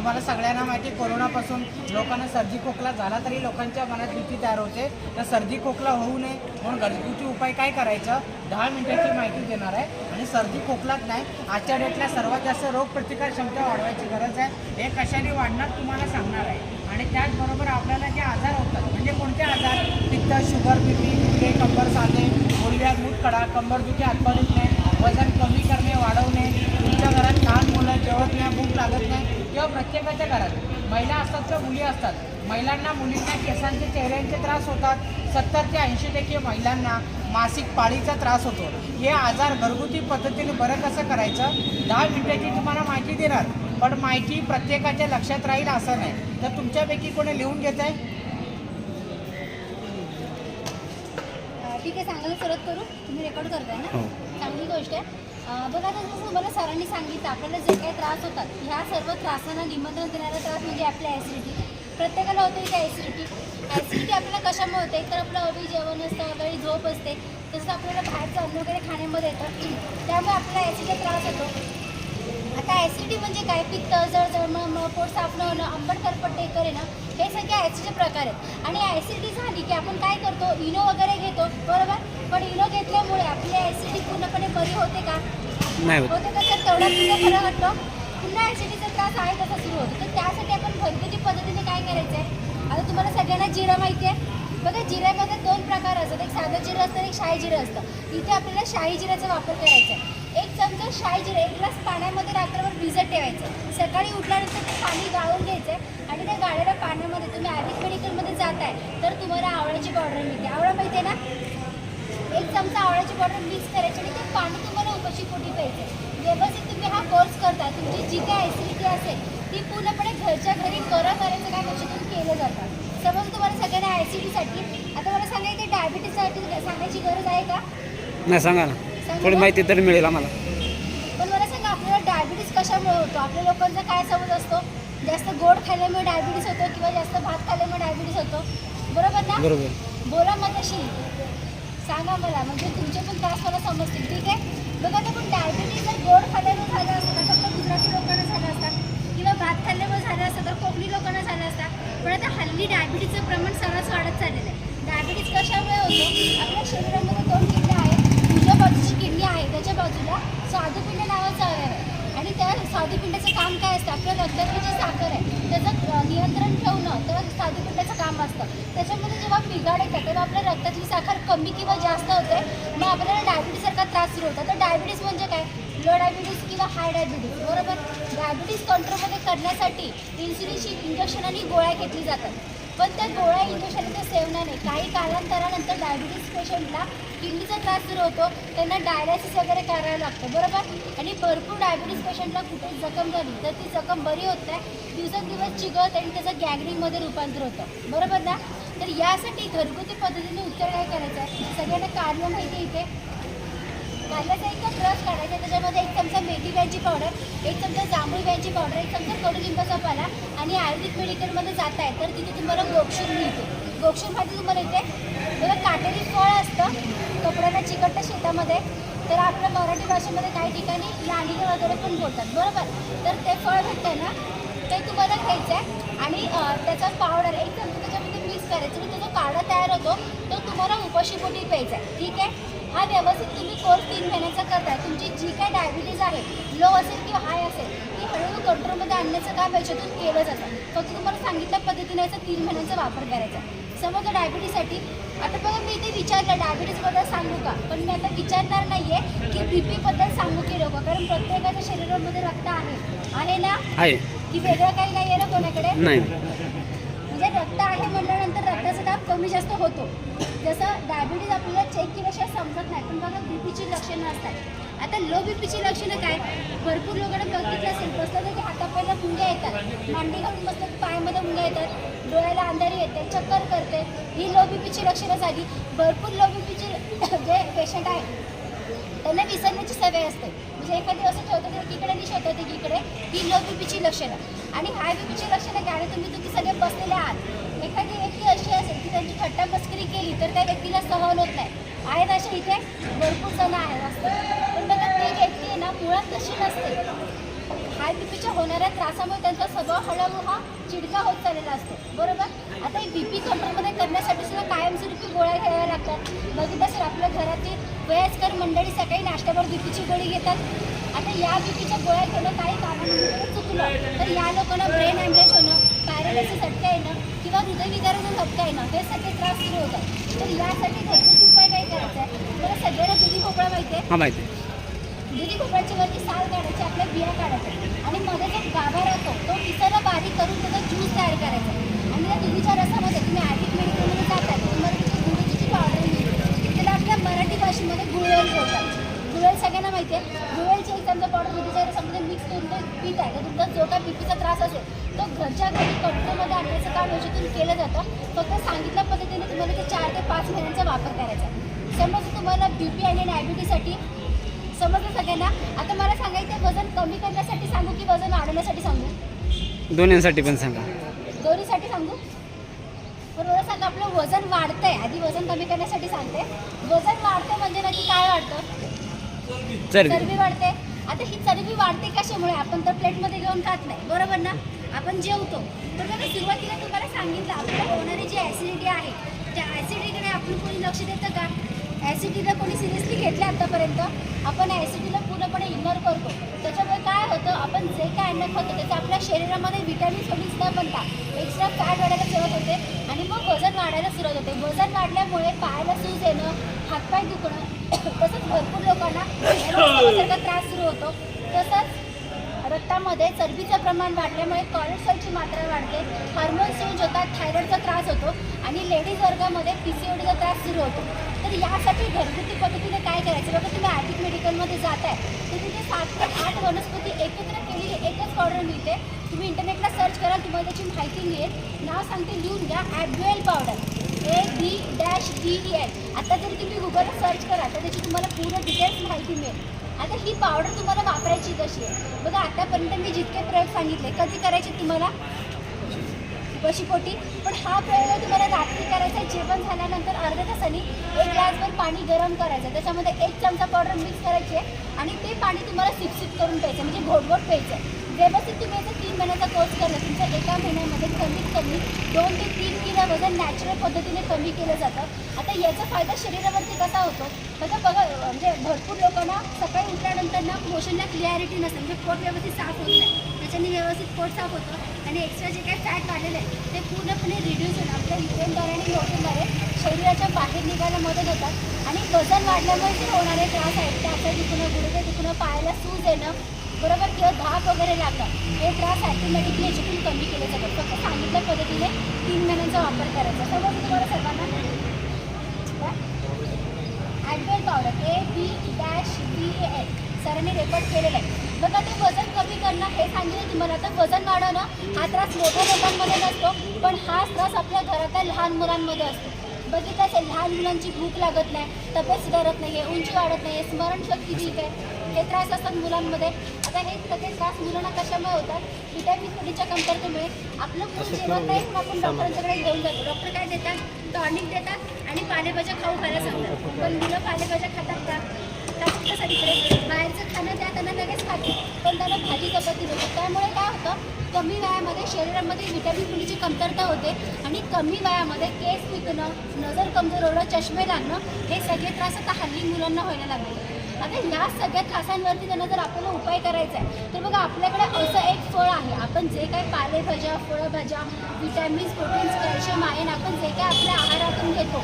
तुम्हाला सगळ्यांना माहिती कोरोनापासून लोकांना सर्दी खोकला झाला तरी लोकांच्या मनात भीती तयार होते. तर सर्दी खोकला होऊ नये म्हणून घरगुती उपाय काय करायचं? दहा मिनिटाची माहिती देणार आहे. आणि सर्दी खोकलाच नाही आजच्या डेटला सर्वात जास्त रोगप्रतिकार क्षमता वाढवायची गरज आहे. हे कशाने वाढणार तुम्हाला सांगणार आहे. आणि त्याचबरोबर आपल्याला जे आजार होतात म्हणजे कोणते आजार? पित्त शुगर बीपी गुडघे कंबर साधे मुलग्यात मूतखडा कंबरदुखी हातपाय दुखणे वजन कमी करणे वाढवणे तुमच्या घरात लहान मुलं जेवत नाही भूक लागत नाही किंवा प्रत्येकाच्या घरात. महिला असतात किंवा मुली असतात. महिलांना मुलींना केसांचे चेहऱ्यांचे त्रास होतात. सत्तर ते ऐंशी टक्के महिलांना मासिक पाळीचा त्रास होतो. हे आजार घरगुती पद्धतीने बरं कसं करायचं? दहा मिनिटाची तुम्हाला माहिती देणार. पण माहिती प्रत्येकाच्या लक्षात राहील असं नाही. तर तुमच्यापैकी कोणी लिहून घेत आहे ठीक आहे सांगायला सुरुवात करू. तुम्ही रेकॉर्ड करताय ना? हो. चांगली गोष्ट आहे. बघा आता जसं तुम्हाला सरांनी सांगितलं आपल्याला जे काही त्रास होतात ह्या सर्व त्रासांना निमंत्रण देणारा त्रास म्हणजे आपल्या ॲसिडिटी प्रत्येकाला होते की ॲसिडिटी ॲसिडिटी आपल्याला कशामुळे होते तर आपलं अवी जेवण असतं अवघी झोप असते. तसं आपल्याला बाहेरचं अन्न वगैरे खाण्यामध्ये येतं. त्यामुळे आपल्याला ॲसिडचा त्रास होतो. आता ॲसिडिटी म्हणजे काय? पित्त जळजळ पोट साफ न होणं आंबट करपट टेकर येणं हे सगळे ॲसिडचे प्रकार आहेत. आणि ॲसिडिटी झाली की आपण काय करतो? इनो वगैरे घेतो. बरोबर? पण इनो घेतल्यामुळे आपली ॲसिडिटी पूर्णपणे बरी होते का? नाही होत. का? तर तेवढा फरक वाटतो. पुन्हा ॲसिडिटीचा त्रास आहे तसा सुरू होतो. तर त्यासाठी आपण घरगुती पद्धतीने काय करायचं आहे आता तुम्हाला सगळ्यांना जिरा माहिती आहे. बघा जिऱ्यामध्ये दोन प्रकार असतात. एक साधं जिरं असतं आणि एक शाही जिरं असतं. इथे आपल्याला शाही जिऱ्याचा वापर करायचा आहे. चमचा शाही जिरं एक ग्लास पाण्यामध्ये रात्रभर भिजत ठेवायचं. सकाळी उठल्यानंतर ते पाणी गाळून घ्यायचं आणि त्या गाळलेल्या पाण्यामध्ये तुम्ही आयुर्वेद मेडिकलमध्ये जाताय तर तुम्हाला आवळ्याची पावडर मिळते. आवळा माहिती ना? एक चमचा आवळ्याची पावडर मिक्स करायची आणि ते पाणी तुम्हाला उपाशी पोटी प्यायचं. व्यवस्थित तुम्ही हा कोर्स करता. तुमची जी काय ॲसिडिटी असेल ती पूर्णपणे घरच्या घरी बरं करायचं काय लक्षातून केलं जातं. समज तुम्हाला सगळ्यांना ॲसिडिटीसाठी आता मला सांगा इथे डायबिटीजसाठी सांगायची गरज आहे का? नाही सांगा ना. थोडी माहिती तरी मिळेल आम्हाला पण मला सांगा आपल्याला डायबिटीज कशामुळे होतो? आपल्या लोकांचा काय समज असतो? जास्त गोड खाल्ल्यामुळे डायबिटीस होतो किंवा जास्त भात खाल्ल्यामुळे डायबिटीस होतो? बरोबर ना? बरोबर. बोला मग सांगा मला. म्हणजे तुमचे पण त्रास मला समजतील. ठीक आहे? बघा आता पण डायबिटीज जर गोड खाल्ल्यामुळे झालं असतं फक्त गुजराती लोकांना झालं असतं. किंवा भात खाल्ल्यामुळे झालं असतं तर कोकणी लोकांना झालं असतं. पण आता हल्ली डायबिटीजचं प्रमाण सर्रास वाढत चाललेलं आहे. डायबिटीज कशामुळे होतो? आपल्या शरीरामध्ये दोन किडनी आहेत. उजव्या बाजूची किडनी आहे. त्याच्या बाजूला स्वादुपिंड नावाचा अवयव आहे आणि त्या स्वादुपिंडाचं काम काय असतं? आपल्या रक्तातली जी साखर आहे त्याचं नियंत्रण ठेवणं तर पिठ्याचं काम असतं. त्याच्यामध्ये जेव्हा बिघाड येतात तेव्हा आपल्या रक्तातली साखर कमी किंवा जास्त होते मग आपल्याला डायबिटीजसारखा त्रास सुरू होता. तर डायबिटीज म्हणजे काय? लो डायबिटीज किंवा हाय डायबिटीज बरोबर? डायबिटीज कंट्रोलमध्ये करण्यासाठी इन्सुलिनची इंजेक्शन आणि गोळ्या घेतली जातात. पण त्या गोळ्या इंजेक्शनच्या सेवनाने काही कालांतरानंतर डायबिटीज पेशंटला किडनीचा त्रास सुरू होतो. त्यांना डायलायसिस वगैरे करायला लागतं. बरोबर? आणि भरपूर डायबिटीज पेशंटला कुठे जखम झाली तर ती जखम बरी होत नाही. दिवसेंदिवस चिघळत आणि त्याचं गॅगरिंगमध्ये रूपांतर होतं. बरोबर ना? तर यासाठी घरगुती पद्धतीने उत्तर काय करायचं? आहे सगळ्यांना कार्य माहिती इथे. कांद्याचा एक क्रश रस काढायचा त्याच्यामध्ये एक चमचा मेथी ब्यांची पावडर एक चमचा जांभूळ ब्यांची पावडर एक चमचा कडुलिंबाचा पाला आणि आयुर्वेदिक मेडिकलमध्ये जात आहे. तर तिथे तुम्हाला गोक्षूर मिळते. गोक्षूर माहिती तुम्हाला इथे बघा काटेरी फळ असतं. कपड्याला चिकटतं शेतामध्ये. तर आपल्या मराठी भाषेमध्ये काही ठिकाणी लांडगे वगैरे पण बोलतात. बरोबर? तर ते फळ भेटतं ना? ते तुम्हाला घ्यायचं आहे. आणि त्याचा पावडर एक चमचा त्याच्यामध्ये मिक्स करायचं. म्हणजे तो जो काढा तयार होतो तो तुम्हाला उपाशीपोटी प्यायचा आहे. ठीक आहे? हा व्यवस्थित तुम्ही कोर्स तीन महिन्याचा करताय. तुमची जी काय डायबिटीज आहे लो असेल किंवा हाय असेल ती हळूहळू कंट्रोलमध्ये आणण्याचं काम याच्यातून केलं जातं. फक्त तुम्हाला सांगितल्या पद्धतीने याचा तीन महिन्यांचा वापर करायचा समजा डायबिटीजसाठी आता बघा मी इथे विचारलं डायबिटीजबद्दल सांगू का? पण मी आता विचारणार नाही आहे की बी पीबद्दल सांगू की नको कारण प्रत्येकाच्या शरीरामध्ये रक्त आहे. आहे ना की वेगळं काही नाही आहे ना कोणाकडे? नाही. आहे म्हटल्यानंतर रक्ताचा दाब कमी जास्त होतो. जसं डायबिटीज आपल्याला चेक केल्याशिवाय समजत नाही. पण बघा बीपीची लक्षणं असतात. आता लो बीपीची लक्षणं काय? भरपूर लोकांना बघितलं असेल बसलं तर की हातापायला मुंग्या येतात. मांडी घालून बसलं की पायामध्ये मुंग्या येतात. डोळ्याला अंधारी येते चक्कर करते. ही लो बीपीची लक्षणं झाली. भरपूर लो बीपीचे जे पेशंट आहे त्यांना विसरण्याची सवय असते. म्हणजे एखादी असं ठेवतं की एकीकडे आणि की इकडे ही लो बीपीची लक्षणं. आणि हाय बीपीची लक्षणं काय? आणि तुम्ही तुम्ही सगळे बसलेले आहात. एखादी व्यक्ती अशी असेल की त्यांची थट्टा मस्करी केली तर त्या व्यक्तीला सहन होत नाही. आहेत असे इथे? भरपूर जण आहेत असतात पण बघा ती व्यक्ती आहे ना मुळात तशी नसते. हाय बीपीच्या होणाऱ्या त्रासामुळे त्यांचा स्वभाव हळूहळू हा चिडका होत चाललेला असतो. बरोबर? आता हे बीपी कंट्रोलमध्ये करण्यासाठी सुद्धा कायमस्वरूपी गोळ्या घ्याव्या लागतात. बघितलं सर आपल्या घरातील वयस्कर मंडळी सकाळी नाश्त्यावर बीपीची गोळी घेतात. आता या बीपीच्या गोळ्या घेणं काही कारणामुळे चुकलं. तर या लोकांना ब्रेन हॅमरेज होणं पॅरालिसिस झटका येणं किंवा हृदयविकाराचा झटका येणं हे सगळे त्रास सुरू होतात. तर यासाठी घरगुती उपाय काय करायचा? आहे तर सगळ्यांना दुधी भोपळा माहिती आहे? हा माहिती आहे. दुधी भोपळ्याची वरती साल काढायची आपल्या बिया काढायच्या. आणि मध्ये जो गाभा राहतो तो किसाला बारीक करून त्याचा ज्यूस तयार करायचा. आणि त्या दुधीच्या रसामध्ये तुम्ही आयुर्वेदिक मेडिकलमध्ये जाता तुम्हाला तिथे गुळूची पावडर मिळते त्याला आपल्या मराठी भाषेमध्ये गुळवेल बोलतात गुळवेल सगळ्यांना माहिती आहे गुळवेलची एक चमचा पावडर दुधीच्या रसामध्ये मिक्स करून ते पीत आहे तर तुमचा जो काय बीपीचा त्रास असेल तो घरच्या घरी कंट्रोलमध्ये आणण्याचं काम याच्यातून केलं जातं. फक्त सांगितल्या पद्धतीने तुम्हाला ते चार ते पाच महिन्यांचा वापर करायचा समज तुम्हाला बीपी आणि डायबिटीसाठी समजलं सगळ्यांना आता मला सांगायचं वजन कमी करण्यासाठी सांगू की वजन वाढवण्यासाठी सांगू? दोन्हीसाठी पण सांगा. दोन्हीसाठी सांगू? पण मला सांगा आपलं वजन वाढतंय आधी वजन कमी करण्यासाठी सांगते. वजन वाढतंय म्हणजे नक्की काय वाढतं? चरबी. चरबी वाढते. आता ही चरबी वाढते कशामुळे? आपण तर प्लेटमध्ये घेऊन खात नाही. बरोबर ना? आपण जेवतो. तर बघा सुरुवातीला तुम्हाला सांगितलं आपल्याला होणारी जी ॲसिडिटी आहे त्या ॲसिडिटीकडे आपण कोणी लक्ष देतं का? ॲसिडिटीला कोणी सिरियसली घेतलं आतापर्यंत. आपण ॲसिडीला पूर्णपणे इग्नोर करतो. त्याच्यामुळे काय होतं आपण जे काय अन्न खातो त्याचं आपल्या शरीरामध्ये विटॅमिन्स वगैरे न बनता एक्स्ट्रा फॅट वाढायला सुरुवात होते आणि मग वजन वाढायला सुरुवात होते. वजन वाढल्यामुळे पायाला सूज येणं हातपाय दुखणं तसंच भरपूर लोकांना त्रास सुरू होतो. तसंच रक्तामध्ये चरबीचं प्रमाण वाढल्यामुळे कॉलेस्ट्रॉलची मात्रा वाढते हार्मोन चेंज होतात थायरॉइडचा त्रास होतो आणि लेडीज वर्गामध्ये पी सी ओडीचा त्रास सुरू होतो. तर यासाठी घरगुती पद्धतीने काय करायचं? बघा तुम्ही आर्थिक मेडिकलमध्ये जात आहे तर तिथे सात ते आठ वनस्पती एकत्र केलेली एकच पावडर मिळते. तुम्ही इंटरनेटला सर्च कराल तुम्हाला त्याची माहिती मिळेल. नाव सांगते लिहून घ्या Adwell powder A B dash D E L आता जर तुम्ही गुगलला सर्च कराल तर त्याची तुम्हाला पूर्ण डिटेल्स माहिती मिळेल. आता ही पावडर तुम्हाला वापरायची कशी आहे? बघा आतापर्यंत मी जितके प्रयोग सांगितले कधी करायचे तुम्हाला? पोटी. पण हा प्रयोग तुम्हाला रात्री करायचा आहे जेवण झाल्यानंतर अर्ध्या तासाने एक ग्लासभर पाणी गरम करायचं. त्याच्यामध्ये एक चमचा पावडर मिक्स करायची आहे आणि ते पाणी तुम्हाला सिप करून प्यायचं म्हणजे घोटघोट प्यायचं. व्यवस्थित तुम्ही याचा तीन महिन्याचा कोर्स करणार तुमच्या एका महिन्यामध्ये कमीत दोन ते तीन किलो वजन नॅचरल पद्धतीने कमी केलं जातं. आता याचा फायदा शरीरावरती कसा होतो? बघा बघा म्हणजे भरपूर लोकांना सकाळी उठल्यानंतर ना मोशनला क्लिअरिटी नसते. म्हणजे पोट व्यवस्थित साफ होत नाही. त्याच्याने व्यवस्थित पोट साफ होतं आणि एक्स्ट्रा जे काही फॅट वाढलेलं आहे ते पूर्णपणे रिड्यूस होऊन आपल्या युरेनद्वारे आणि मोशनद्वारे शरीराच्या बाहेर निघायला मदत होतात. आणि वजन वाढल्यामुळे जे होणारे त्रास आहेत त्याचं दुखणं गुडघे दुखणं पायाला सूज येणं बरोबर किंवा धाक वगैरे लागला हे त्रास ॲटोमॅटिकली याच्यातून कमी केले जातात फक्त सांगितल्या पद्धतीने तीन महिन्यांचा वापर करायचा. समज तुम्हाला सर्वांना Adwell powder A B dash B L सरांनी रेकॉर्ड केलेलं आहे. बघा ते वजन कमी करणं हे सांगितलं तुम्हाला. तर वजन वाढवणं हा त्रास मोठ्या लोकांमध्ये नसतो पण हा त्रास आपल्या घरातल्या लहान मुलांमध्ये असतो. बघितलं असेल लहान मुलांची भूक लागत नाही तब्येत सुधारत नाही आहे उंची वाढत नाही आहे स्मरणशक्ती ठीक आहे. हे त्रास असतात मुलांमध्ये. आता हे सगळे त्रास मुलांना कशामुळे होतात? विटॅमिन डीच्या कमतरतेमुळे. आपलं मूल जेवण नाही पण आपण डॉक्टरांच्याकडे घेऊन जातो. डॉक्टर काय देतात? टॉनिक देतात आणि पालेभाज्या खाऊ खायला सांगतात. पण मुलं पालेभाज्या खातात का? कसं तिकडे बाहेरचं खाणं त्या त्यांना लगेच खाते पण त्यांना भाजी चपाती देतात. त्यामुळे काय होतं? कमी वयामध्ये शरीरामध्ये विटॅमिन डीची कमतरता होते आणि कमी वयामध्ये केस पिकणं नजर कमजोर होणं चष्मे लागणं हे सगळे त्रास आता हल्ली मुलांना व्हायला लागले. आता या सगळ्या त्रासांवरती त्यांना जर आपल्याला उपाय करायचा आहे तर बघा आपल्याकडे असं एक फळ आहे. आपण जे काही पालेभाज्या फळभाज्या विटॅमिन्स प्रोटीन्स कॅल्शियम आयन आपण जे काय आपल्या आहारातून घेतो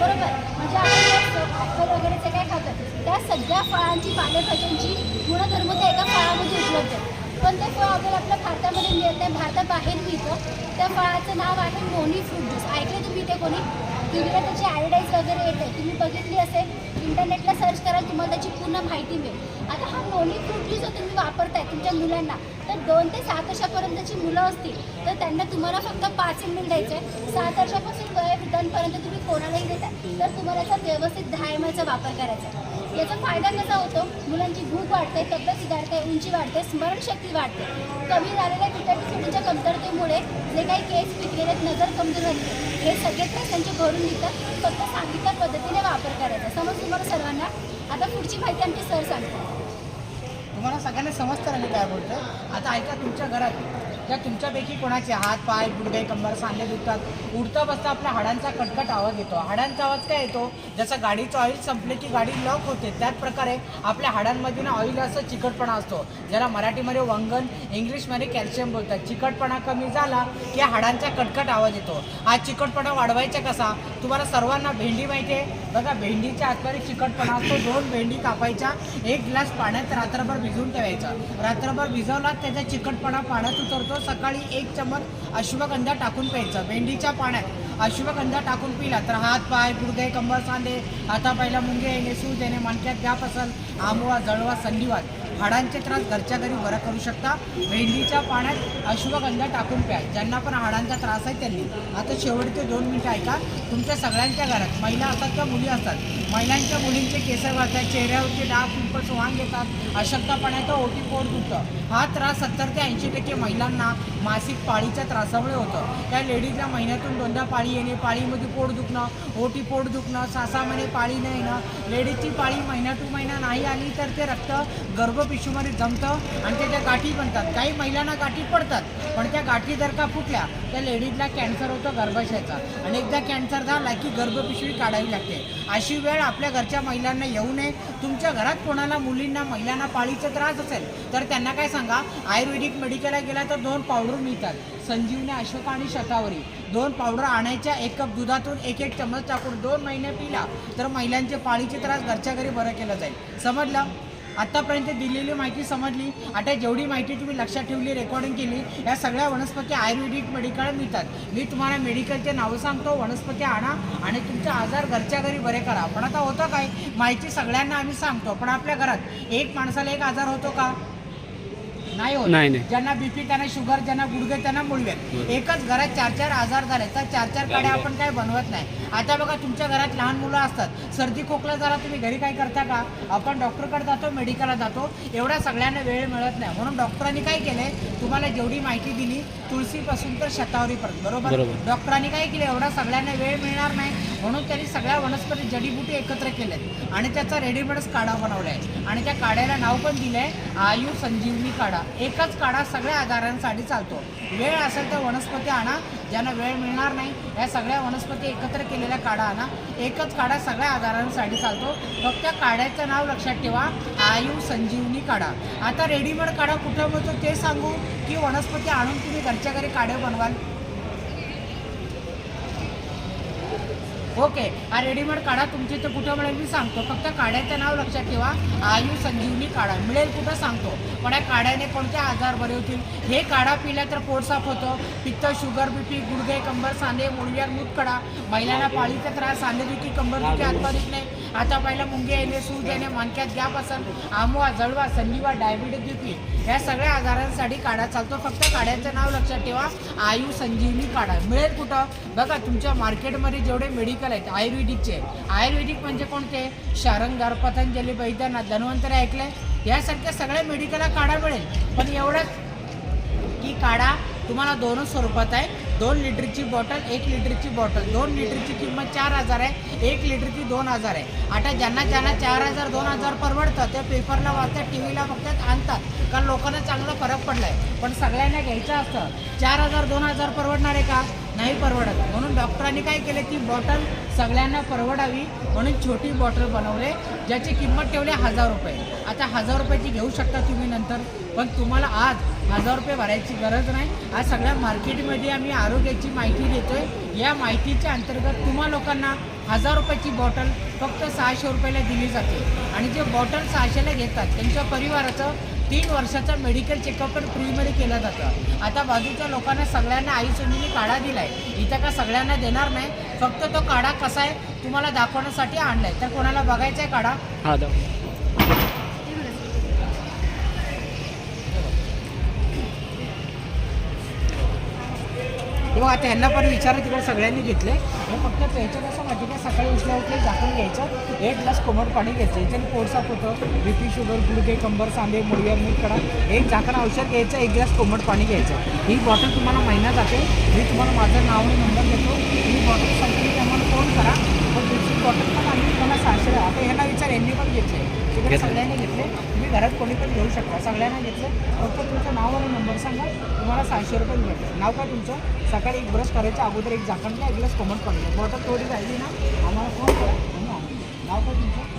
बरोबर? म्हणजे आपण ॲपल वगैरे जे काय खातो त्या सगळ्या फळांची पालेभाज्यांची गुणधर्म त्या एका फळामध्ये उपलब्ध आहे पण ते फळ आपल्याला आपल्या भारतामध्ये मिळत नाही भारताबाहेर मिळतं त्या फळाचं नाव आहे मोनी फ्रूट ज्यूस. ऐकले तुम्ही ते कोणी? टीव्हीला त्याची ॲडव्हर्टाईज वगैरे येते तुम्ही बघितली असेल इंटरनेटला सर्च कराल तुम्हाला त्याची पूर्ण माहिती मिळेल. आता हा नोनी फ्रूट जो तुम्ही वापरताय तुमच्या मुलांना तर दोन ते सात वर्षापर्यंतची मुलं असतील तर त्यांना तुम्हाला फक्त पाच एम एल द्यायचं आहे. सात वर्षापासून वयोवृद्धांपर्यंत तुम्ही कोणालाही देता तर तुम्हाला याचा व्यवस्थित दहा एम एलचा वापर करायचा आहे. याचा फायदा कसा होतो? मुलांची भूक वाढते तब्येत सुधारते उंची वाढते स्मरणशक्ती वाढते. कमी झालेल्या विटॅमिन कमतरतेमुळे जे काही केस पिकलेले आहेत, नजर कमजोर झाली हे सगळे त्रास त्यांचे भरून निघतात. फक्त सांगितल्या पद्धतीने वापर करायचा. समज तुम्हाला सर्वांना. आता पुढची माहिती आमचे सर सांगतात. तुम्हाला सगळ्यांना समजतं मी काय बोलतो आता ऐका तुमच्या घरात. ज्या तुमच्यापैकी कोणाचे हात पाय गुडघे कंबर सांधे दुखतात? उडता बसता आपल्या हाडांचा कटकट आवाज येतो. हाडांचा आवाज काय येतो? जसं गाडीचं ऑइल संपले की गाडी लॉक होते त्याच प्रकारे आपल्या हाडांमध्ये ना ऑइल असं चिकटपणा असतो. ज्याला मराठीमध्ये वंगण इंग्लिशमध्ये कॅल्शियम बोलतात. चिकटपणा कमी झाला की हाडांचा कटकट आवाज येतो. हा चिकटपणा वाढवायचा कसा? तुम्हाला सर्वांना भेंडी माहिती आहे? बघा भेंडीच्या आतमध्ये चिकटपणा असतो. दोन भेंडी कापायच्या एक ग्लास पाण्यात रात्रभर भिजवून ठेवायचा. रात्रभर भिजवला त्याचा चिकटपणा पाण्यात उतरतो. सकाळी एक चमच अश्वगंधा टाकून प्यायचा. भेंडीच्या पाण्यात अश्वगंधा टाकून पिला तर हात पाय गुडघे कंबर सांधे हातापायला मुंगे येणे सूज येणे मणक्यात गॅप असेल आंबवा जळवा संधिवात. हाडांचे त्रास घरच्या घरी बरं करू शकता. भेंडीच्या पाण्यात अश्वगंधा टाकून प्या. ज्यांना पण हाडांचा त्रास आहे त्यांनी. आता शेवटचे दोन मिनिटं ऐका. तुमच्या सगळ्यांच्या घरात महिला असतात किंवा मुली असतात? महिलांच्या मुलींचे केस वाढतात चेहऱ्यावरचे डाग पिंपल्स वांग येतात. अशक्तपणा ओटी पोट दुखतं. हा त्रास सत्तर ते ऐंशी टक्के महिलांना मासिक पाळीच्या त्रासामुळे होतं. त्या लेडीजला महिन्यातून दोनदा पाळी येणे पाळीमध्ये पोट दुखणं ओटी पोट दुखणं सहा सहा महिने पाळी न येणं. लेडीजची पाळी महिना टू महिना नाही आली तर ते रक्त गर्भपिशूमध्ये जमतं आणि त्याच्या गाठी बनतात. काही महिलांना गाठी पडतात पण त्या गाठी जर का फुटल्या त्या लेडीजला कॅन्सर होतो गर्भाशयाचा. आणि एकदा कॅन्सर झाला की गर्भपिशवी काढावी लागते. अशी वेळ आपल्या घरच्या महिलांना येऊ नये. तुमच्या घरात कोणाला मुलींना महिलांना पाळीचा त्रास असेल तर त्यांना काय सांगा? आयुर्वेदिक मेडिकलला गेला तर दोन पावडर मिळतात. संजीवनी अशोका आणि शतावरी. दोन पावडर आणायच्या एक कप दुधातून एक एक चमच टाकून दोन महिने पिला तर महिलांचे पाळीचे त्रास घरच्या घरी बरं केलं जाईल. समजलं? आतापर्यंत दिलेली माहिती समजली. आता जेवढी माहिती तुम्ही लक्षात ठेवली रेकॉर्डिंग केली या सगळ्या वनस्पती आयुर्वेदिक मेडिकल मिळतात. मी तुम्हाला मेडिकलचे नावं सांगतो वनस्पती आणा आणि तुमचे आजार घरच्या घरी बरे करा. पण आता होतं काय? माहिती सगळ्यांना आम्ही सांगतो पण आपल्या घरात एक माणसाला एक आजार होतो का? नाही होत. नाही, नाही. ज्यांना बीपी त्यांना शुगर ज्यांना गुडघे त्यांना मुलगे एकच घरात चार चार आजार झाले. तर चार चार काड्या आपण काय बनवत नाही. आता बघा तुमच्या घरात लहान मुलं असतात. सर्दी खोकला झाला तुम्ही घरी काय करता का? आपण डॉक्टरकडे जातो मेडिकलला जातो. एवढ्या सगळ्यांना वेळ मिळत नाही. म्हणून डॉक्टरांनी काय केलंय? तुम्हाला जेवढी माहिती दिली तुळशीपासून तर शतावरीपर्यंत. बरोबर? बरोबर. डॉक्टरांनी काय केलं? एवढा सगळ्यांना वेळ मिळणार नाही. म्हणून त्यांनी सगळ्या वनस्पती जडीबुटी एकत्र केल्यात. आणि त्याचा रेडीमेडच काढा बनवलाय. आणि त्या काढ्याला नाव पण दिलंय आयु संजीवनी काढा. एकच काढा सगळ्या आजारांसाठी चालतो. वेळ असेल तर वनस्पती आणा ज्यांना वेळ मिळणार नाही या सगळ्या वनस्पती एकत्र केलेल्या काढा आणा. एकच काढा सगळ्या आजारांसाठी चालतो. फक्त काढ्याचं नाव लक्षात ठेवा आयु संजीवनी काढा. आता रेडीमेड काढा कुठं मिळतो ते सांगू की वनस्पती आणून तुम्ही घरच्या घरी काढे बनवाल? ओके हा रेडीमेड काढा तुमचे तर कुठं मिळेल मी सांगतो. फक्त काढ्याचं नाव लक्षात ठेवा आयु संजीवनी काढा. मिळेल कुठं सांगतो. पण या काढ्याने कोणते आजार बरे होतील? हे काढा पिला तर पोट साफ होतो. पित्त शुगर बीपी गुडघे कंबर सांधे मुळव्यार मुतकडा. महिलांना पाळीचा त्रास सांधेदुखी कंबरदुखी आत्मा दुखणे आता पहिला मुंगे येणे सूज येणे मानक्यात गॅप असेल आमवा जळवा संजीवा डायबिटीज बीपी या सगळ्या आजारांसाठी काढा चालतो. फक्त काढ्याचं नाव लक्षात ठेवा. आयु संजीवनी काढा. मिळेल कुठं? बघा तुमच्या मार्केटमध्ये जेवढे मेडिकल आहेत आयुर्वेदिकचे. आयुर्वेदिक म्हणजे कोणते? शारंगार पतंजली बैद्यनाथ धन्वंतरी ऐकलंय? यासारख्या सगळ्या मेडिकलला काढा मिळेल. पण एवढंच की काढा तुम्हाला दोनच स्वरूपात आहे. दोन लिटरची बॉटल एक लिटरची बॉटल. दोन लिटरची किंमत चार हजार आहे एक लिटरची दोन हजार आहे. आता ज्यांना ज्यांना चार हजार दोन हजार परवडतं ते पेपरला वाचतात टी व्हीला बघतात आणतात. कारण लोकांना चांगला फरक पडलाय. पण सगळ्यांना घ्यायचं असतं. चार हजार दोन हजार परवडणार आहे का? नाही परवडत. म्हणून डॉक्टरांनी काय केले? ती बॉटल सगळ्यांना परवडावी म्हणून छोटी बॉटल बनवले ज्याची किंमत ठेवली हजार रुपये. आता हजार रुपयाची घेऊ शकता तुम्ही नंतर पण तुम्हाला आज हजार रुपये भरायची गरज नाही. आज सगळ्या मार्केटमध्ये आम्ही आरोग्याची माहिती देतोय. या माहितीच्या अंतर्गत तुम्हा लोकांना हजार रुपयाची बॉटल फक्त सहाशे रुपयाला दिली जाते. आणि जे बॉटल सहाशेला घेतात त्यांच्या परिवाराचं तीन वर्षाचा मेडिकल चेकअप पण फ्रीमध्ये केलं जातं. आता बाजूच्या लोकांना सगळ्यांना आई सोनीने काढा दिलाय. इथं का सगळ्यांना देणार नाही? फक्त तो काढा कसा आहे तुम्हाला दाखवण्यासाठी आणलाय. तर कोणाला बघायचा आहे काढा किंवा आता यांना पण विचारा तिकडे सगळ्यांनी घेतले हे फक्त प्यायचं कसं माहिती का सकाळी उठल्या उठले झाकून घ्यायचं. एक ग्लास कोमट पाणी घ्यायचं. याच्याने पोट साफ होतं बी पी शुगर गुडघे कंबर सांधे मुळव्यार मीठ कडा एक झाकण औषध घ्यायचं एक ग्लास कोमट पाणी घ्यायचं. ही बॉटल तुम्हाला महिना जाते. मी तुम्हाला माझं नाव आणि नंबर देतो. ही बॉटल संपली आम्हाला फोन करा. पण दुसरी बॉटल पण आम्ही तुम्हाला सहाशे आता ह्यांना विचार यांनी पण घेतले तिकडे. सगळ्यांनी घेतले तुम्ही घरात कोणी पण घेऊ शकता. सगळ्यांना घेतलं फक्त तुमचं नाव आणि नंबर सांगा. तुम्हाला सहाशे रुपये भेटेल नाव काय तुमचं? सकाळी एक ब्रश करायच्या अगोदर एक झाकण घ्या एक ग्लास कोमट पाणी घ्या. बॉटल थोडी राहिली ना आम्हाला फोन करा. आणि आणून नाव काय तुमचं?